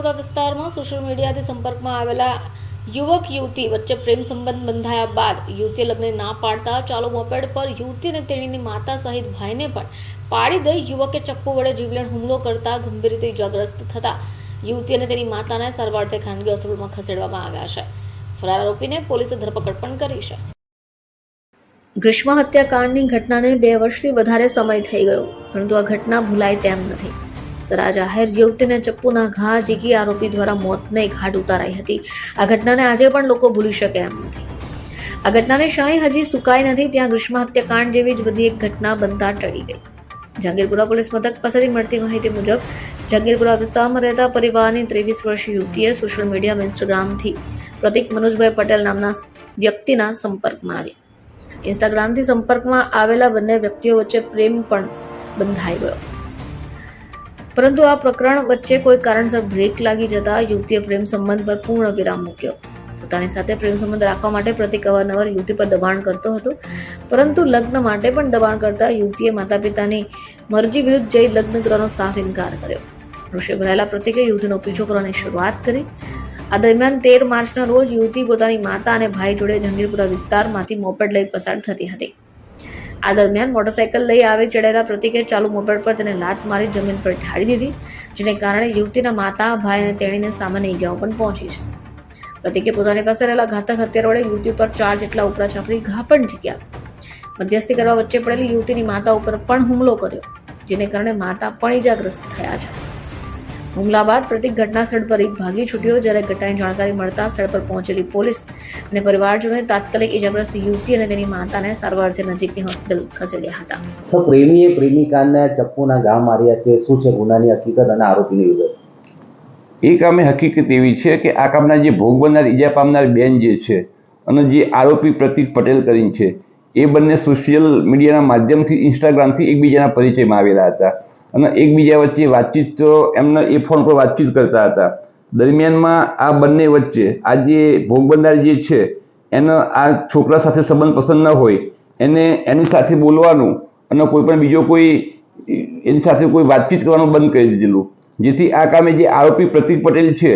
જહાંગીરપુરા વિસ્તારમાં સોશિયલ મીડિયાથી સંપર્કમાં આવેલા યુવક, યુવતી વચ્ચે પ્રેમ સંબંધ બંધાયા બાદ યુવતીએ લગ્ન ના પાડતા ચાલુ મોપેડ પર યુવતી અને તેણીની માતા સહિત ભાઈને પણ પાડી દઈ યુવકે ચપ્પુ વડે જીવલેણ હુમલો કરતા ગંભીર રીતે ઇજાગ્રસ્ત થતા યુવતી અને તેની માતાને સારવારથી ખાનગી હોસ્પિટલમાં ખસેડવામાં આવ્યા છે. ફરાર આરોપીને પોલીસે ધરપકડ પણ કરી છે. ગ્રીષ્મ હત્યાકાંડની ઘટનાને બે વર્ષથી વધારે સમય થઈ ગયો, પરંતુ આ ઘટના ભૂલાય તેમ નથી. સરા જાહેર યુવતીને ચપ્પુના ઘા ઝીકી આરોપી દ્વારા મોતને ઘાટ ઉતારાઈ હતી. આ ઘટનાને આજે પણ લોકો ભૂલી શકે એમ નથી. આ ઘટનાની શાહી હજી સુકાઈ નથી, ત્યાં ગ્રીષ્મ હત્યાકાંડ જેવી જ બધી એક ઘટના બનતા ટળી ગઈ. જહાંગીરપુરા પોલીસ મથક પાસેથી મળતી માહિતી મુજબ, જહાંગીરપુરા વિસ્તારમાં રહેતા પરિવારની ત્રેવીસ વર્ષીય યુવતીએ સોશિયલ મીડિયા ઇન્સ્ટાગ્રામથી પ્રતિક મનોજભાઈ પટેલ નામના વ્યક્તિના સંપર્કમાં આવી. ઇન્સ્ટાગ્રામથી સંપર્કમાં આવેલા બંને વ્યક્તિઓ વચ્ચે પ્રેમ પણ બંધાઈ ગયો. પરંતુ આ પ્રકરણ વચ્ચે કોઈ કારણસર બ્રેક લાગી જતા યુવતીએ પ્રેમ સંબંધ પર પૂર્ણ વિરામ મૂક્યો. પોતાની સાથે પ્રેમ સંબંધ રાખવા માટે પ્રતિક અવારનવાર યુવતી પર દબાણ કરતો હતો. પરંતુ લગ્ન માટે પણ દબાણ કરતા યુવતીએ માતા પિતાની મરજી વિરુદ્ધ જઈ લગ્ન કરવાનો સાફ ઇનકાર કર્યો. ઋષિ ભરાયેલા પ્રતિકે યુવતીનો પીછો કરવાની શરૂઆત કરી. આ દરમિયાન તેર માર્ચના રોજ યુવતી પોતાની માતા અને ભાઈ જોડે જહાંગીરપુરા વિસ્તારમાંથી મોપેડ લઈ પસાર થતી હતી. આ દરમિયાન મોટરસાયકલ લઈ આવી ચડેલા પ્રતિકે ચાલુ મોપેડ પર તેને લાત મારી જમીન પર ઠાળી દીધી, જેને કારણે યુવતીના માતા, ભાઈ અને તેણીને સામાન્ય ઈજાઓ પણ પહોંચી છે. પ્રતિકે પોતાની પાસે રહેલા ઘાતક હથિયાર વડે યુવતી પર ચાર જેટલા ઉપરા છાપરી ઘા પણ ઝીક્યા મધ્યસ્થી કરવા વચ્ચે પડેલી યુવતીની માતા ઉપર પણ હુમલો કર્યો, જેને કારણે માતા પણ ઈજાગ્રસ્ત થયા છે. હુમલા બાદ પ્રતિક ઘટના સ્થળ પર એક ભાગી છૂટ્યો જ્યારે ઘટનાની જાણકારી મળતા સ્થળ પર પહોંચેલી પોલીસ અને પરિવારજનોએ તાત્કાલિક ઇજાગ્રસ્ત યુવતી અને તેની માતાને સારવારથી નજીકની હોસ્પિટલ ખસેડ્યા હતા. તો પ્રેમીએ પ્રેમિકાને ચપ્પુના ઘા માર્યા છે. શું છે ગુનાની હકીકત અને આરોપીની વિગત? એ કામે હકીકત એવી છે કે આ કામના જે ભોગ બનનાર ઈજા પામનાર બેન જે છે અને જે આરોપી પ્રતિક પટેલ કરીને છે એ બંને સોશિયલ મીડિયાના માધ્યમથી ઇન્સ્ટાગ્રામથી એકબીજાના પરિચયમાં આવેલા હતા. અને એકબીજા વચ્ચે વાતચીત તો એમને એ ફોન પર વાતચીત કરતા હતા. દરમિયાનમાં આ બંને વચ્ચે આ જે ભોગ બનનાર જે છે, એનો આ છોકરા સાથે સંબંધ પસંદ ન હોય, એને એની સાથે બોલવાનું અને કોઈ પણ બીજો કોઈ એની સાથે કોઈ વાતચીત કરવાનું બંધ કરી દીધેલું. જેથી આ કામે જે આરોપી પ્રતિક પટેલ છે,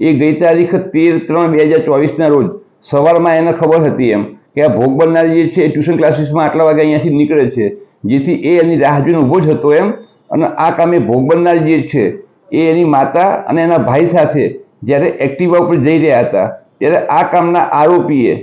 એ ગઈ તારીખ તેર ત્રણ બે હજાર ચોવીસના રોજ સવારમાં એને ખબર હતી એમ કે આ ભોગ બનનાર જે છે, એ ટ્યુશન ક્લાસીસમાં આટલા વાગે અહીંયાથી નીકળે છે. જેથી એ એની રાહ જોઈને ઊભો જ હતો એમ અને આ કામે ભોગ બનનાર જે છે, એ એની માતા અને એના ભાઈ સાથે જ્યારે એક્ટિવા ઉપર જઈ રહ્યા હતા, ત્યારે આ કામના આરોપીએ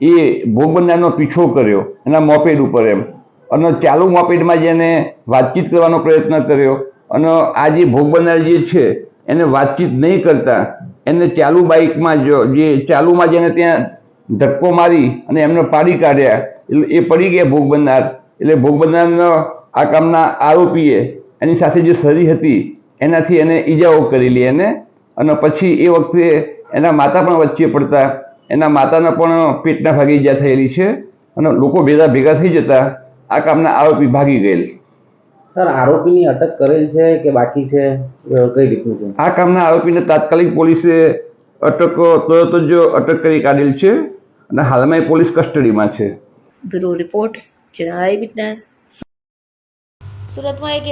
એ ભોગ બનનારનો પીછો કર્યો, એના મોપેડ ઉપર એમ. અને ચાલુ મોપેડમાં જેને વાતચીત કરવાનો પ્રયત્ન કર્યો, અને આ જે ભોગ બનનાર જે છે, એને વાતચીત નહીં કરતા, એને ચાલુ બાઇકમાં જો, જે ચાલુમાં જેને ત્યાં ધક્કો મારી અને એમને પાડી કાઢ્યા, એટલે એ પડી ગયા ભોગ બનનાર. એટલે ભોગ બનનારનો આ કામના આરોપીએ એની સાથે જે સરી હતી એનાથી એને ઈજાઓ કરેલી એને. અને પછી એ વખતે એના માતા પણ વચ્ચે પડતા. એના માતાના પણ પેટના ભાગે ઈજા થયેલી છે. અને લોકો ભેગા ભેગા થઈ જતા આ કામના આરોપી ભાગી ગયેલ. સર આરોપીની અટક કરેલ છે કે બાકી છે? કઈ રીતનું છે? આ કામના આરોપીને તાત્કાલિક પોલીસે અટક તરત જ અટક કરી કાઢેલ છે અને હાલમાં એ પોલીસ કસ્ટડીમાં છે. બ્યુરો રિપોર્ટ ચેનલ વિટનેસ સુરતમાં એક